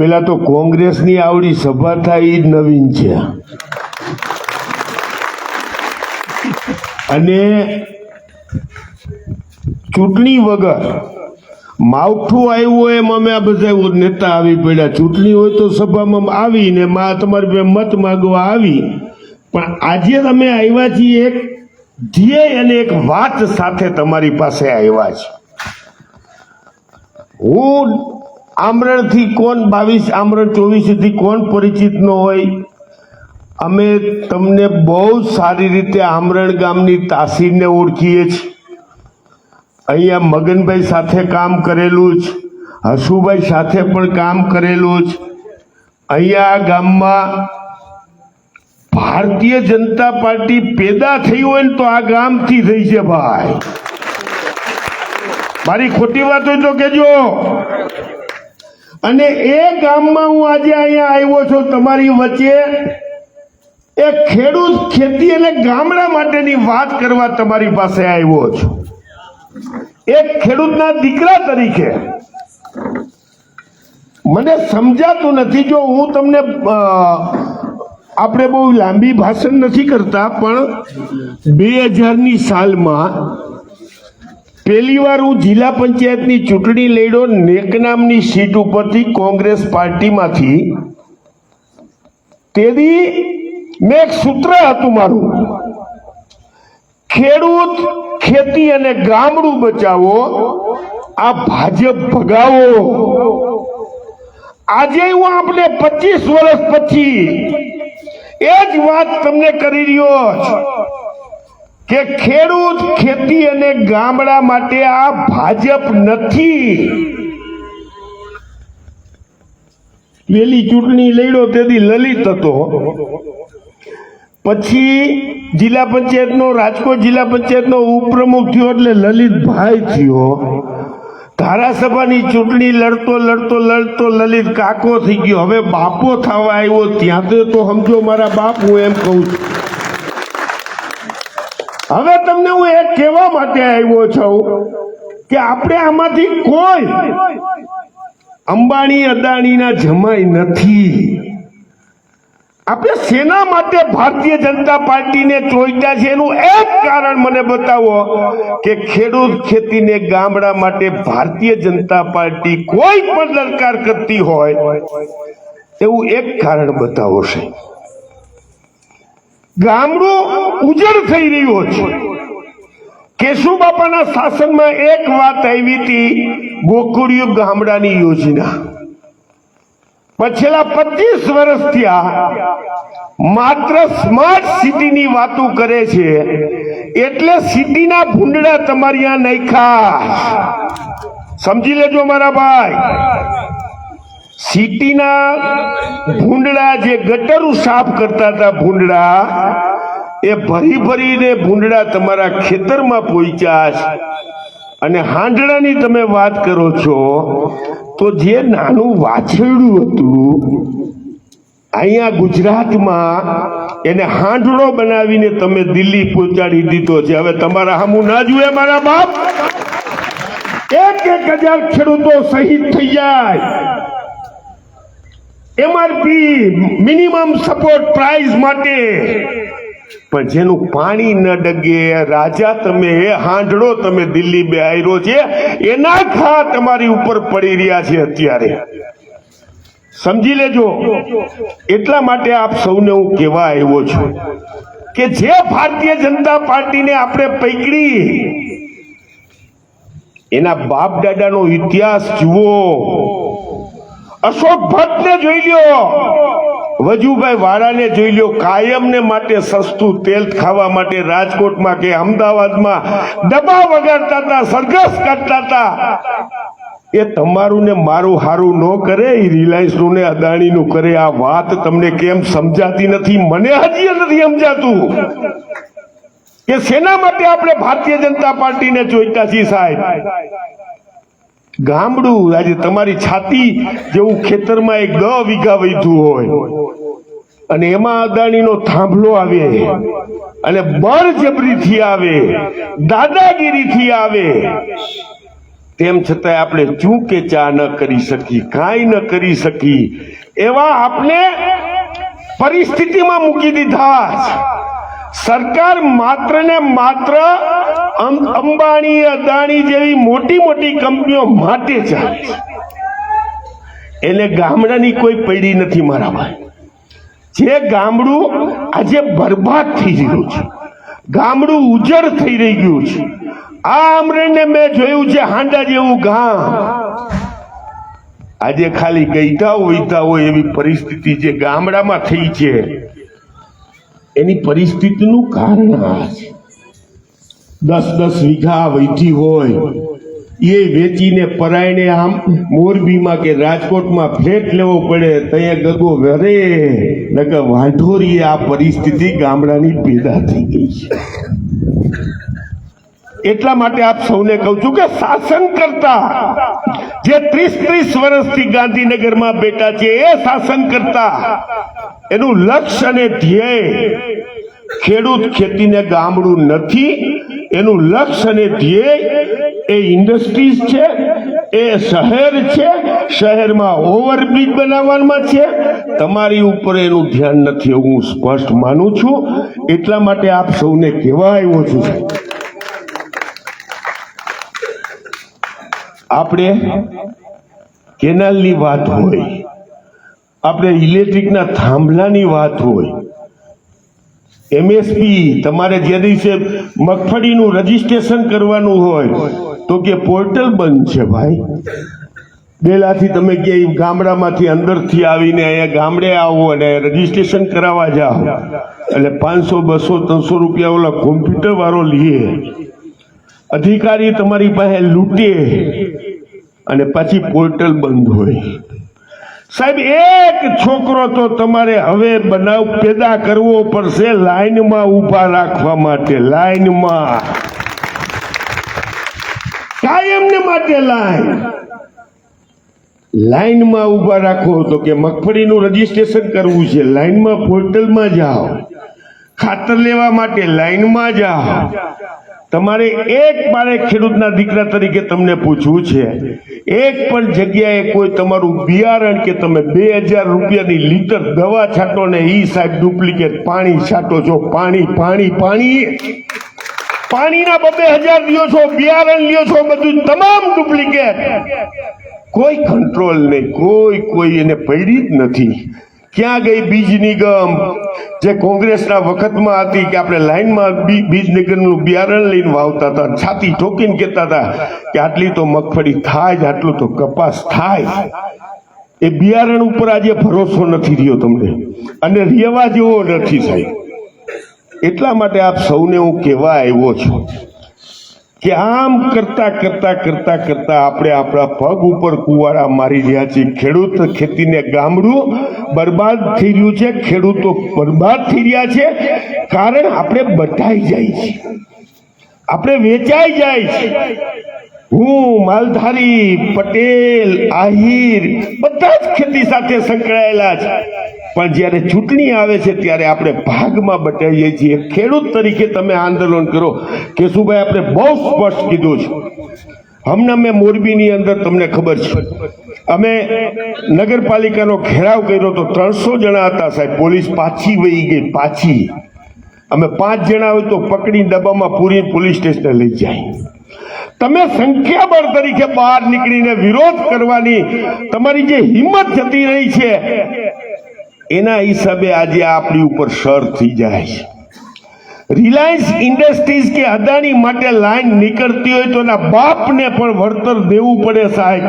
પેલા તો કોંગ્રેસની આવડી સભા થાય એ જ નવીન છે. અને ચૂંટણી વગર માવઠું આવ્યું એમ અમે આ બધા નેતા આવી પડ્યા. ચૂંટણી હોય તો સભામાં આવીને મા તમારી બે મત માગવા આવી. પણ આજે તમે આવ્યા છીએ એક ધ્યેય અને એક વાત સાથે તમારી પાસે આવ્યા છે. હું આમરણથી કોણ બાવીસ, આમરણ ચોવીસથી કોણ પરિચિત ન હોય? અમે તમને બહુ સારી રીતે આમરણ ગામની તાસીરને ઓળખીએ છીએ. અહીંયા મગનભાઈ સાથે કામ કરેલું જ, હસુભાઈ સાથે પણ કામ કરેલું જ. અહીંયા ગામમાં ભારતીય જનતા પાર્ટી પેદા થઈ હોય ને તો આ ગામથી થઈ છે ભાઈ. મારી ખોટી વાત હોય તો કેજો અને એ ગામમાં હું આજે અહીંયા આવ્યો છું, તમારી વચ્ચે એ ખેડૂત ખેતી અને ગામડા માટેની વાત કરવા તમારી પાસે આવ્યો છું. એક ખેડૂતના દીકરા તરીકે. મને સમજાતું નથી, જો હું તમને આપણે બહુ લાંબી ભાષણ નથી કરતા, પણ બે હજારની સાલમાં પહેલી વાર હું જિલ્લા પંચાયતની ચૂંટણી લડ્યો, નેક નામની સીટ ઉપરથી કોંગ્રેસ પાર્ટીમાંથી. તેથી મેં એક સૂત્ર હતું મારું. ખેડૂત, ખેતી અને ગામડું બચાવો, આ ભાજપ ભગાવો. આજે હું આપણે પચીસ વર્ષ પછી એ જ વાત તમને કરી રહ્યો છું કે ખેડૂત ખેતી અને ગામડા માટે આ ભાજપ નથી. પેલી ચૂંટણી લડ્યો તેથી લલિત હતો. પછી જિલ્લા પંચાયતનો, રાજકોટ જિલ્લા પંચાયતનો ઉપપ્રમુખ થયો એટલે લલિતભાઈ થયો. ધારાસભાની ચૂંટણી લડતો લડતો લડતો લલિત કાકો થઈ ગયો. હવે બાપો થવા આવ્યો. ત્યાંથી તો સમજો મારા બાપ, હું એમ કહું છું. હવે તમને હું એ કહેવા માટે આવ્યો છું કે આપણે આમાંથી કોઈ અંબાણી, અદાણીના જમાઈ નથી. આપણે સેના માટે ભારતીય જનતા પાર્ટીને ચોઈતા છે એનું એક કારણ મને બતાવો કે ખેડૂત ખેતીને ગામડા માટે ભારતીય જનતા પાર્ટી કોઈ પણ દરકાર કરતી હોય એવું એક કારણ બતાવો છે ગામડું ઉજળ થઈ રહ્યું છે. કેશુ બાપાના શાસનમાં એક વાત આવી હતી, ગોકુળિયું ગામડાની યોજના. પછેલા પચીસ વર્ષ થયા, માત્ર સ્માર્ટ સિટીની વાતો કરે છે, એટલે સિટીના ભૂંડડા તમારી આ નખ્યા. સમજી લેજો મારા ભાઈ. સિટીના ભૂંડડા જે ગટરું સાફ કરતા હતા ભૂંડડા એ ભરી ભરીને ભૂંડડા તમારા ખેતરમાં પહોંચ્યા છે. અને હાંડડાની તમે વાત કરો છો, તો જે નાનું વાછરડું હતું, અહીંયા ગુજરાતમાં એને હાંડડો બનાવીને તમે દિલ્હી પહોંચાડી દીધો છે. હવે તમારા હામું ના જુએ મારા બાપ? એક એક હજાર ખેડૂતો શહીદ થઈ જાય. એમઆરપી મિનિમમ સપોર્ટ પ્રાઇસ માટે. પણ જેનું પાણી ન ડગે, રાજા તમે હાંડડો તમે દિલ્હી બેહાર્યો છે, એના ખા તમારી ઉપર પડી રહ્યા છે અત્યારે. સમજી લેજો. એટલા માટે આપ સૌને હું કહેવા આવ્યો છું કે જે ભારતીય જનતા પાર્ટીને આપણે પકડી, એના બાપ દાદાનો ઇતિહાસ જુઓ. અશોક ભટ્ટને જોઈ લ્યો. વજુભાઈ વાળાને જોઈ લ્યો. કાયમને માટે સસ્તું તેલ ખાવા માટે રાજકોટમાં કે અમદાવાદમાં ડબ્બા વગાડતા હતા, સરઘસ કરતા હતા. એ તમારું ને મારું હારું ન કરે, એ રિલાયન્સનું ને અદાણી નું કરે. આ વાત તમને કેમ સમજાતી નથી? મને હજી નથી સમજાતું. કે શેના માટે આપણે ભારતીય જનતા પાર્ટીને જોઈતા છીએ સાહેબ? ગામડું, આજે તમારી છાતી જેવું ખેતરમાં એક દ વીઘા વૈધું હોય. અને એમાં અદાણીનો થાંભલો આવે. અને બળજબરીથી આવે, દાદાગીરીથી આવે. તેમ છતાંય આપણે ચૂં કે ચા ન કરી શકી કાંઈ ન કરી શકી એવા આપણે પરિસ્થિતિમાં મૂકી દીધા. સરકાર માત્ર ને માત્ર અંબાણી, અદાણી જેવી મોટી મોટી કંપનીઓ માટે ચાલે એને ગામડાની કોઈ પૈડી નથી મારા ભાઈ. જે ગામડું આજે બરબાદ થઈ રહ્યું છે. ગામડું ઉજળ થઈ રહી ગયું છે. આ આમરણને મેં જોયું છે હાંડા જેવું ગામ. આજે ખાલી ગઈતા હોઈતા હોય એવી પરિસ્થિતિ જે ગામડામાં થઈ છે. એની પરિસ્થિતિનું કારણ આ છે. દસ દસ વીઘા વૈધી હોય, એ વેચીને પરાયણે આમ મોરબીમાં કે રાજકોટમાં ફ્લેટ લેવો પડે, ત્યાં ગગો વરે, નકર વાંઢોરી આ પરિસ્થિતિ ગામડાની પેદા થઈ ગઈ છે. એટલા માટે આપ સૌને કહું છું કે શાસન કરતા, જે ત્રીસ ત્રીસ વર્ષથી ગાંધીનગરમાં બેઠા છે, એ શાસન કરતા એનું લક્ષ્ય અને ધ્યેય ખેડૂત ખેતીને ગામડું નથી. એનું લક્ષ્ય અને ધ્યેય એ ઇન્ડસ્ટ્રીઝ છે, એ શહેર છે, શહેરમાં ઓવરબ્રિજ બનાવવામાં છે. તમારી ઉપર એનું ધ્યાન નથી એવું હું સ્પષ્ટ માનું છું. એટલા માટે આપ સૌને કહેવા આવ્યો છું આપણે કેનાલની વાત હોય આપણે ઇલેક્ટ્રિકના થાંભલાની વાત હોય. એમએસપી તમારે જે દિવસે મગફળીનું રજીસ્ટ્રેશન કરવાનું હોય, તો કે પોર્ટલ બંધ છે ભાઈ. બેલાથી તમે ક્યાંય ગામડામાંથી અંદરથી આવીને અહીંયા ગામડે આવો અને રજીસ્ટ્રેશન કરાવવા જાઓ. એટલે પાંચસો, બસો, ત્રણસો રૂપિયા ઓલા કોમ્પ્યુટર વાળો લઈએ અધિકારી તમારી પાસે લૂંટે અને પછી પોર્ટલ બંધ હોય. સાહેબ, એક છોકરો તો તમારે હવે બનાવ પેદા કરવો પડશે લાઈનમાં ઊભા રાખવા માટે, લાઈનમાં. કાયમને માટે લાઈન. લાઈનમાં ઊભા રાખો તો કે મગફળીનું રજીસ્ટ્રેશન કરવું છે, લાઈનમાં પોર્ટલમાં જાઓ. ખાતર લેવા માટે લાઈનમાં જાઓ. તમારે એક મારે ખેડૂતના દીકરા તરીકે તમને પૂછવું છે. એક પણ જગ્યાએ કોઈ તમારું બિયારણ કે તમે બે હજાર રૂપિયાની લીટર દવા છાંટો ને એ સાહેબ ડુપ્લિકેટ પાણી છાંટો છો. પાણી પાણી પાણી. પાણીના બબે હજાર લ્યો છો, બિયારણ લ્યો છો, બધું તમામ ડુપ્લિકેટ. કોઈ કંટ્રોલ નહીં. કોઈ કોઈ એને પડી જ નથી. ક્યાં ગઈ બીજ નિગમ? જે કોંગ્રેસના વખતમાં હતી કે આપણે લાઈનમાં બીજ નિગમનું બિયારણ લઈને વાવતા હતા છાતી ઠોકીને કહેતા હતા કે આટલી તો મગફળી થાય જ, આટલું તો કપાસ થાય. એ બિયારણ ઉપર આજે ભરોસો નથી રહ્યો તમને. અને રહેવા જેવો નથી સાહેબ. એટલા માટે આપ સૌને હું કહેવા આવ્યો છું. કે આમ કરતા કરતા કરતા કરતા આપણે આપણા પગ ઉપર કુવાડા મારી રહ્યા છીએ. ખેડૂત ખેતીને ગામડું બરબાદ થઈ રહ્યું છે. ખેડૂતો બરબાદ થઈ રહ્યા છે. કારણ આપણે બટાઈ જાય છે. આપણે વેચાઈ જાય છે. હું, માલધારી, પટેલ, આહિર બધા જ ખેતી સાથે સંકળાયેલા છે. પણ જ્યારે ચૂંટણી આવે છે ત્યારે આપણે ભાગમાં બટાઈએ છીએ. ખેડૂત તરીકે તમે આંદોલન કરો. કેશુભાઈ, આપણે બહુ સ્પષ્ટ કીધું છે. હમણાં મેં મોરબીની અંદર તમને ખબર છે. અમે નગરપાલિકાનો ઘેરાવ કર્યો તો ત્રણસો જણા હતા સાહેબ. પોલીસ પાછી વહી ગઈ, પાછી. અમે પાંચ જણા હોય તો પકડી ડબ્બામાં પૂરી પોલીસ સ્ટેશને લઈ જાય. તમે સંખ્યાબળ તરીકે બહાર નીકળીને વિરોધ કરવાની તમારી જે હિંમત જતી રહી છે એના હિસાબે આજે આપણી ઉપર સર થઈ જાય છે. રિલાયન્સ ઇન્ડસ્ટ્રીઝ કે અદાણી માટે લાઈન નીકળતી હોય તો એના બાપને પણ વળતર દેવું પડે સાહેબ.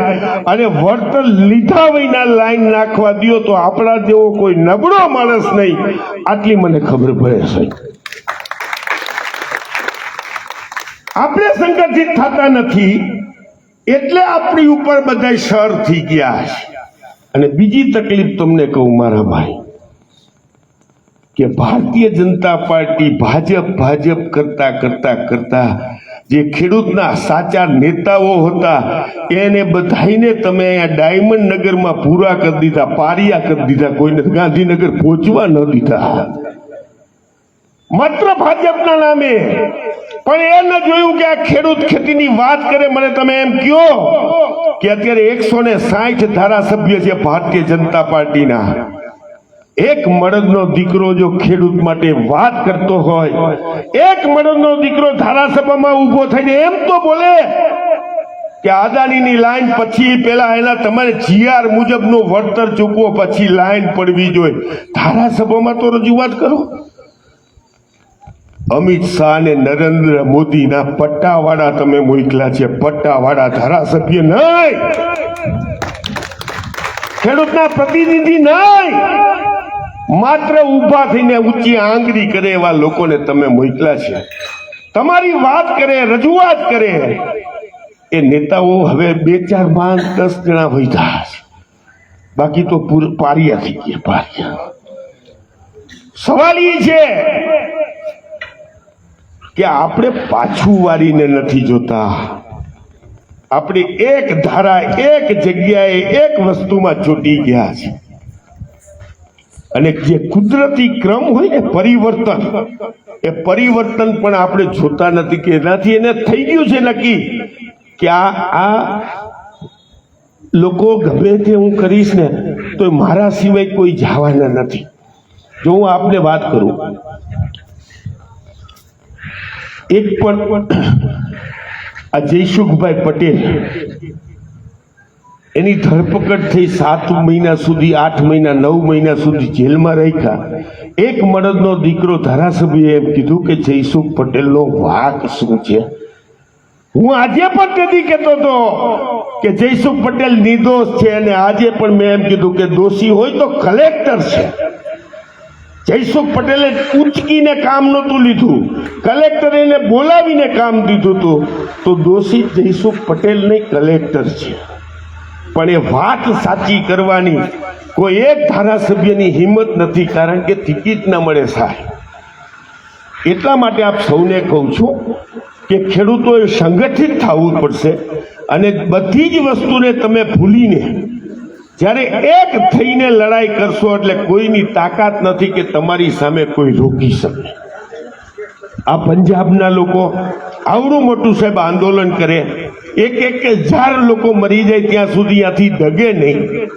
અને વળતર લીધા વિના લાઈન નાખવા દ્યો તો આપણા જેવો કોઈ નબળો માણસ નહીં. આટલી મને ખબર પડે સાહેબ. આપણે સંગઠિત થતા નથી. એટલે આપણી ઉપર બધા શર થઈ ગયા છે. અને બીજી તકલીફ તમને કહું મારા ભાઈ, કે ભારતીય જનતા પાર્ટી ભાજપ ભાજપ કરતા કરતા કરતા જે ખેડૂતના સાચા નેતાઓ હતા, એને બધાઈને તમે અહીંયા ડાયમંડ નગરમાં પૂરા કરી દીધા, પારિયા કરી દીધા, કોઈને ગાંધીનગર પહોંચવા ન દીધા. માત્ર ભાજપના નામે પણ એ ન જોયું કે આ ખેડૂત ખેતીની વાત કરે, મને તમે એમ કહો કે અત્યારે એકસો ને સાઠ ધારાસભ્ય છે ભારતીય જનતા પાર્ટીના. એક મળદનો દીકરો જો ખેડૂત માટે વાત કરતો હોય, એક મળદનો દીકરો ધારાસભામાં ઊભો થઈને એમ તો બોલે કે અદાણીની લાઈન પછી પેલા એના તમારે જીઆર મુજબનું વળતર ચૂકવો, પછી લાઈન પડવી જોઈએ. ધારાસભામાં તો રજૂઆત કરો. અમિત શાહ ને નરેન્દ્ર મોદીના પટ્ટાવાળા તમે મોકલા છે. પટ્ટાવાળા ધારાસભ્ય નહીં. ખેડૂતના પ્રતિનિધિ નહીં. માત્ર ઊભા થઈને ઊંચી આંગળી કરે એવા લોકોને તમે મોકલા છે. તમારી વાત કરે, રજૂઆત કરે. એ નેતાઓ હવે બે ચાર પાંચ દસ જણા વૈધા બાકી તો પૂર પારિયા થઈ ગયા, પારિયા. સવાલ એ છે કે આપણે પાછું વાળીને નથી જોતા. આપણે એક ધારા, એક જગ્યાએ એક વસ્તુમાં ચોટી ગયા છે. અને જે કુદરતી ક્રમ હોય ને પરિવર્તન, એ પરિવર્તન પણ આપણે જોતા નથી કે એનાથી એને થઈ ગયું છે નક્કી. કે આ આ લોકો ગમે તે હું કરીશ ને, તો મારા સિવાય કોઈ જવાના નથી. જો હું આપને વાત કરું એક પણ આ જયસુખભાઈ પટેલ, એની ધરપકડ થઈ સાત મહિના સુધી, આઠ મહિના, નવ મહિના સુધી જેલમાં રાખ્યા. એક મળદનો દીકરો ધારાસભ્યએ એમ કીધું કે જયસુખ પટેલનો વાક શું છે? હું આજે પણ તેથી કહેતો હતો કે જયસુખ પટેલ નિર્દોષ છે અને આજે પણ મેં એમ કીધું કે દોષી હોય તો કલેક્ટર છે. જયસુખ પટેલે ઉચકીને કામ નહોતું લીધું. કલેક્ટરે એને બોલાવીને કામ દીધું હતું. તો દોષી જયસુખ પટેલ નહીં કલેક્ટર છે. પણ એ વાત સાચી કરવાની કોઈ એક ધારાસભ્યની હિંમત નથી, કારણ કે ટિકિટ ના મળે સાહેબ. એટલા માટે આપ સૌને કહું છું કે ખેડૂતોએ સંગઠિત થવું પડશે અને બધી જ વસ્તુને તમે ભૂલીને જ્યારે એક થઈને લડાઈ કરશો એટલે કોઈની તાકાત નથી કે તમારી સામે કોઈ રોકી શકે. આ પંજાબના લોકો આવડું મોટું સાહેબ આંદોલન કરે. એક એક હજાર લોકો મરી જાય ત્યાં સુધી ત્યાંથી ડગે નહીં.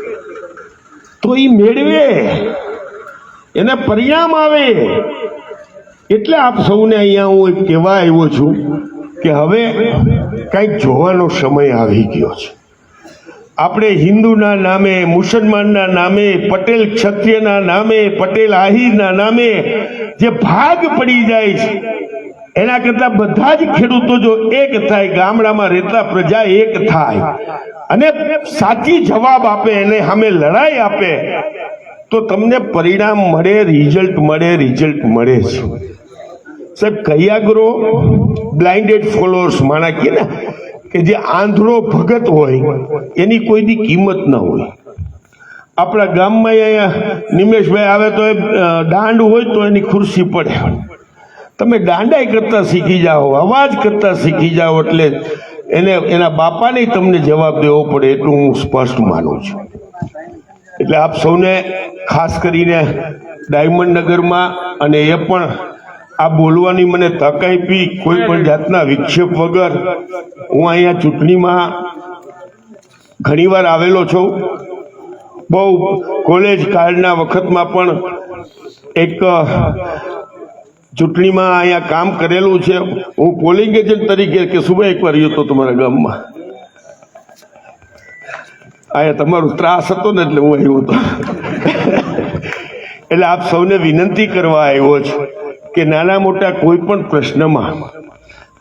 તો એ મેળવે. એને પરિણામ આવે. એટલે આપ સૌને અહીંયા હું કહેવા આવ્યો છું કે હવે કંઈક જોવાનો સમય આવી ગયો છે. આપણે હિન્દુના નામે, મુસલમાનના નામે, પટેલ ક્ષત્રિયના નામે, પટેલ આહિરના નામે જે ભાગ પડી જાય છે, એના કરતા બધા જ ખેડૂતો જો એક થાય, ગામડામાં રહેતા પ્રજા એક થાય અને સાચી જવાબ આપે, એને સામે લડાઈ આપે, તો તમને પરિણામ મળે રિઝલ્ટ મળે રિઝલ્ટ મળે છે. સાહેબ, કયાગ્રો બ્લાઇન્ડેડ ફોલોઅર્સ માણા કે કે જે આંધળો ભગત હોય, એની કોઈની કિંમત ન હોય. આપણા ગામમાં અહીંયા નિમેશભાઈ આવે તો એ દાંડ હોય તો એની ખુરશી પડે. તમે દાંડાઈ કરતાં શીખી જાઓ, અવાજ કરતાં શીખી જાઓ, એટલે એને, એના બાપાને તમને જવાબ દેવો પડે, એટલું હું સ્પષ્ટ માનું છું. એટલે આપ સૌને ખાસ કરીને ડાયમંડ નગરમાં અને એ પણ આ બોલવાની મને તક આપી. કોઈ પણ જાતના વિક્ષેપ વગર હું અહીંયા ચૂંટણીમાં ઘણીવાર આવેલો છું. બહુ કોલેજ કાળના વખતમાં પણ એક ચૂંટણીમાં અહીંયા કામ કરેલું છે. હું પોલિંગ એજન્ટ તરીકે કે સુબહ એકવાર રહ્યો હતો તમારા ગામમાં. અહીંયા તમારો ત્રાસ હતો ને એટલે હું આવ્યો હતો. એટલે આપ સૌને વિનંતી કરવા આવ્યો છું. કે નાના મોટા કોઈ પણ પ્રશ્નમાં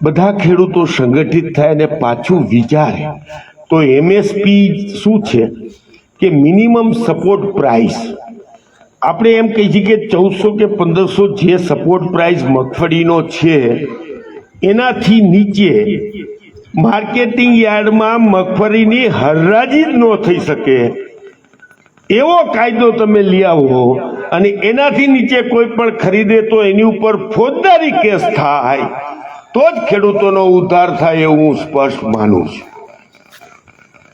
બધા ખેડૂતો સંગઠિત થાય અને પાછું વિચારે, તો એમએસપી શું છે? કે મિનિમમ સપોર્ટ પ્રાઇસ આપણે એમ કહી છીએ કે ચૌદસો કે પંદરસો જે સપોર્ટ પ્રાઇસ મગફળીનો છે, એનાથી નીચે માર્કેટિંગ યાર્ડમાં મગફળીની હરરાજી જ ન થઈ શકે. એવો કાયદો તમે લઈ આવો અને એનાથી નીચે કોઈ પણ ખરીદે તો એની ઉપર ફોજદારી કેસ થાય. તો જ ખેડૂતોનો ઉદ્ધાર થાય એવું હું સ્પષ્ટ માનું છું.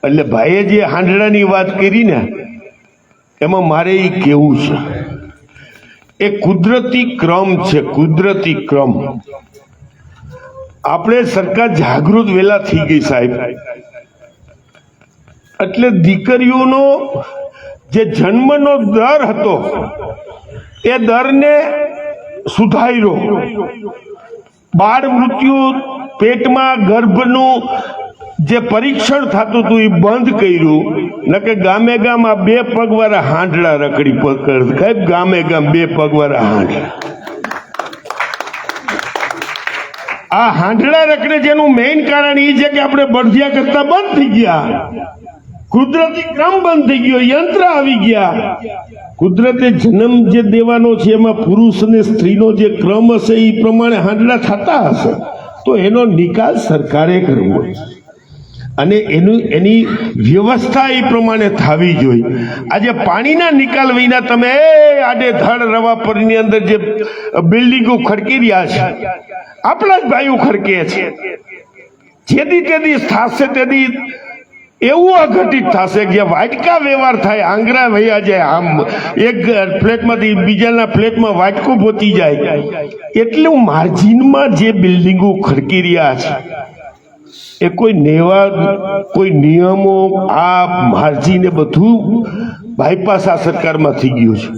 એટલે ભાઈએ જે હાંડડાની વાત કરી ને, એમાં મારે એ કેવું છે? એ કુદરતી ક્રમ છે, કુદરતી ક્રમ. આપણે સરકાર જાગૃત વેલા થઈ ગઈ સાહેબ. એટલે દીકરીઓનો જે જન્મનો દર હતો, એ દરને સુધાર્યો. બાળ મૃત્યુ પેટમાં ગર્ભનું જે પરીક્ષણ થતું હતું, એ બંધ કર્યું. ન કે ગામે ગામ આ બે પગવાળા હાંડલા રખડી પકડ ગામે ગામ બે પગવાળા હાંડલા. આ હાંડળા રખડે જેનું મેઇન કારણ એ છે કે આપણે બળદિયા કરતા બંધ થઈ ગયા. કુદરતી ક્રમ બંધ થઈ ગયો, યંત્ર આવી ગયા. કુદરતે જન્મ જે દેવાનો છે, એમાં પુરુષ અને સ્ત્રીનો જે ક્રમ હશે એ પ્રમાણે હાંડલા થતા હશે. તો એનો નિકાલ સરકારે કરવો અને એનું, એની વ્યવસ્થા એ પ્રમાણે થવી જોઈએ. આજે પાણીના નિકાલ વિના તમે આડે ધડ રવાપરની અંદર જે બિલ્ડિંગો ખડકી રહ્યા છે. આપણા જ ભાઈઓ ખડકે છે. જેથી તેથી થશે તેથી એવું અઘટિત થશે કે વાટકા વ્યવહાર થાય, આંગળા વયા જાય, આમ એક ફ્લેટમાંથી બીજાના ફ્લેટમાં વાટકું પોતી જાય. એટલું માર્જિનમાં જે બિલ્ડિંગો ખડકી રહ્યા છે, એ કોઈ નેવા, કોઈ નિયમો, આ માર્જિન એ બધું બાયપાસ આ સરકારમાં થઈ ગયું છે.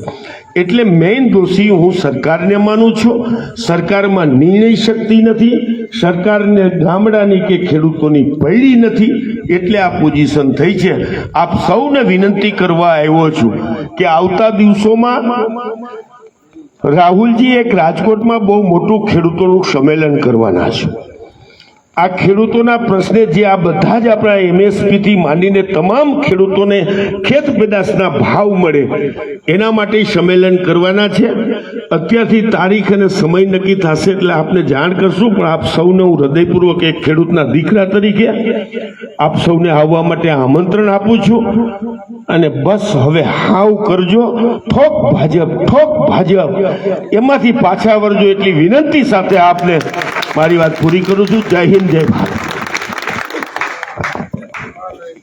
એટલે મેઇન દોષી હું સરકારને માનું છું. સરકારમાં નિર્ણય શક્તિ નથી. સરકારને ગામડાની કે ખેડૂતોની પૈડી નથી. એટલે આ પોઝિશન થઈ છે. આપ સૌને વિનંતી કરવા આવ્યો છું કે આવતા દિવસોમાં રાહુલજી એક રાજકોટમાં બહુ મોટું ખેડૂતોનું સંમેલન કરવાના છે. આ ખેડૂતોના પ્રશ્ને જે આ બધા જ આપણા એમએસપીથી માંડીને તમામ ખેડૂતોને ખેત પેદાશના ભાવ મળે, એના માટે સંમેલન કરવાના છે. અત્યારથી તારીખ અને સમય નક્કી થશે એટલે આપને જાણ કરશું, પણ આપ સૌને હું હૃદયપૂર્વક એક ખેડૂતના દીકરા તરીકે આપ સૌને આવવા માટે આમંત્રણ આપું છું. અને બસ હવે હાવ કરજો. ઠોક ભાજપ ઠોક ભાજપ. એમાંથી પાછા વળજો એટલી વિનંતી સાથે આપને મારી વાત પૂરી કરું છું. જય હિન્દ, જય ભારત.